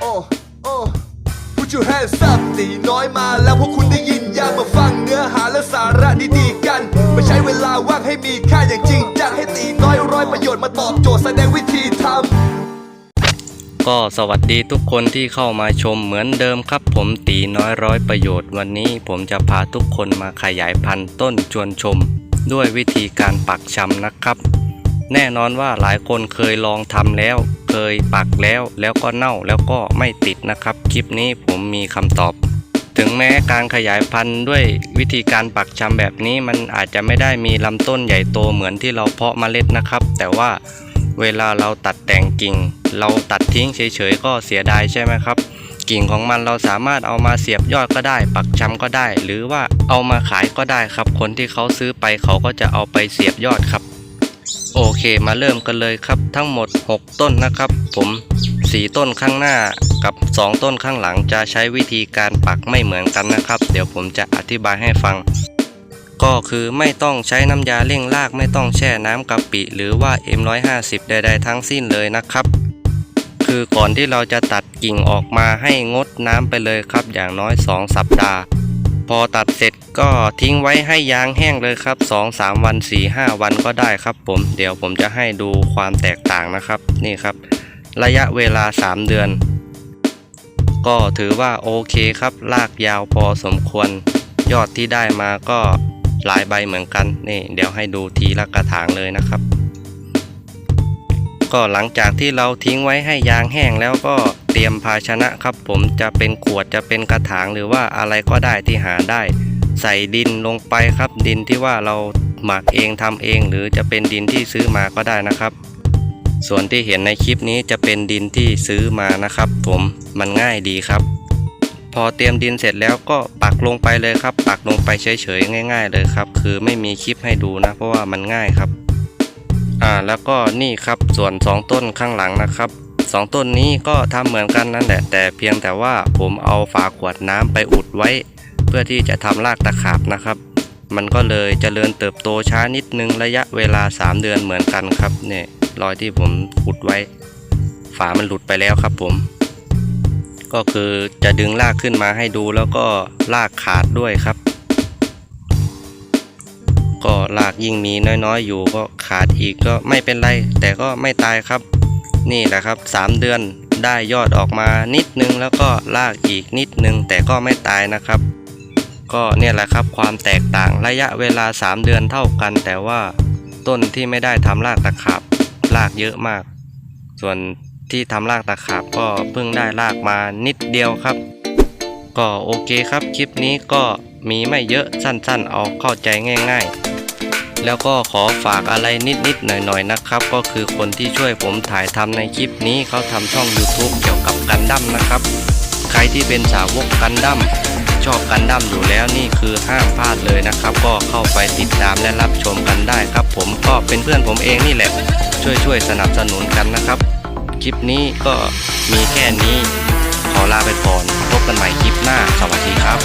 โอ้โอ้ Put your hands up ตีน้อยมาแล้วพวกคุณได้ยินยังมาฟังเนื้อหาและสาระดีๆกันมาใช้เวลาว่างให้มีค่าอย่างจริงจังให้ตีน้อยร้อยประโยชน์มาตอบโจทย์แสดงวิธีทำก็สวัสดีทุกคนที่เข้ามาชมเหมือนเดิมครับ ผมตีน้อยร้อยประโยชน์วันนี้ผมจะพาทุกคนมาขยายพันธุ์ต้นชวนชม ด้วยวิธีการปักชำนะครับ แน่นอนว่าหลายคนเคยลองทำแล้ว เคยปักแล้วแล้วก็เน่าแล้วก็ไม่ติดนะครับ คลิปนี้ผมมีคำตอบ ถึงแม้การขยายพันธุ์ด้วยวิธีการปักชำแบบนี้มันอาจจะไม่ได้มีลำต้นใหญ่โตเหมือนที่เราเพาะเมล็ดนะครับ แต่ว่าเวลาเราตัดแต่งกิ่ง เราตัดทิ้งเฉยๆก็เสียดายใช่ไหมครับ กิ่งของมันเราสามารถเอามาเสียบยอดก็ได้ ปักชำก็ได้ หรือว่าเอามาขายก็ได้ครับ คนที่เขาซื้อไปเขาก็จะเอาไปเสียบยอดครับ โอเคมาเริ่มกันเลยครับทั้งหมด 6 ต้นนะครับ ผม4ต้นข้างหน้ากับ 2 ต้นข้างหลังจะใช้วิธีการปักไม่เหมือนกันนะครับ เดี๋ยวผมจะอธิบายให้ฟัง ก็คือไม่ต้องใช้น้ำยาเร่งรากไม่ต้องแช่น้ำกะปิ หรือว่า M150 ใดๆทั้งสิ้นเลยนะครับ คือก่อนที่เราจะตัดกิ่งออกมาให้งดน้ำไปเลยครับ อย่างน้อย 2 สัปดาห์ อตัดเสร็จก็ทิ้งไว้ให้ยางแห้งเลยครับ 2-3 วัน 4-5 วันก็ได้ครับผม เดี๋ยวผมจะให้ดูความแตกต่างนะครับ นี่ครับ ระยะเวลา 3 เดือน ก็ถือว่าโอเคครับ ลากยาวพอสมควร ยอดที่ได้มาก็หลายใบเหมือนกัน นี่ เดี๋ยวให้ดูทีละกระถางเลยนะครับ ก็หลังจากที่เราทิ้งไว้ให้ยางแห้งแล้วก็เตรียมภาชนะครับ ผมจะเป็นขวดจะเป็นกระถางหรือว่าอะไรก็ได้ที่หาได้ ใส่ดินลงไปครับ ดินที่ว่าเราหมักเองทำเอง หรือจะเป็นดินที่ซื้อมาก็ได้นะครับ ส่วนที่เห็นในคลิปนี้จะเป็นดินที่ซื้อมานะครับ ผมมันง่ายดีครับ พอเตรียมดินเสร็จแล้วก็ปักลงไปเลยครับ ปักลงไปเฉยๆง่าย ๆ เลยครับ คือไม่มีคลิปให้ดูนะ เพราะว่ามันง่ายครับ อ่าแล้วก็นี่ครับส่วน 2 ต้นข้างหลังนะครับ 2 ต้นนี้ก็ทำเหมือนกันนั่นแหละแต่เพียงแต่ว่าผมเอาฝาขวดน้ำไปอุดไว้ เพื่อที่จะทำรากตะขาบนะครับ มันก็เลยเจริญเติบโตช้านิดนึงระยะเวลา 3 เดือนเหมือนกันครับเนี่ยรอยที่ผมอุดไว้ ฝามันหลุดไปแล้วครับผม ก็คือจะดึงรากขึ้นมาให้ดูแล้วก็รากขาดด้วยครับ ก็รากยิ่งมีน้อยๆ อยู่ก็ขาดอีกก็ไม่เป็นไร แต่ก็ไม่ตายครับ นี่แหละครับ 3 เดือนได้ยอดออกมานิดนึงแล้วก็รากอีกนิดนึง แต่ก็ไม่ตายนะครับ ก็เนี่ยแหละครับความแตกต่างระยะเวลา 3 เดือนเท่ากัน แต่ว่าต้นที่ไม่ได้ทำรากตะขาบรากเยอะมาก ส่วนที่ทำรากตะขาบก็เพิ่งได้รากมานิดเดียวครับ ก็โอเคครับคลิปนี้ก็มีไม่เยอะสั้นๆ เอาเข้าใจง่าย ๆ แล้วก็ขอฝากอะไรนิดๆหน่อยๆนะครับ ก็คือคนที่ช่วยผมถ่ายทำในคลิปนี้เขาทำช่อง YouTube เกี่ยวกับกันดั้มนะครับ ใครที่เป็นสาวกกันดั้มชอบกันดั้มอยู่แล้วนี่คือห้ามพลาดเลยนะครับ ก็เข้าไปติดตามและรับชมกันได้ครับ ผมก็เป็นเพื่อนผมเองนี่แหละ ช่วยๆสนับสนุนกันนะครับ คลิปนี้ก็มีแค่นี้ ขอลาไปก่อนพบกันใหม่คลิปหน้า สวัสดีครับ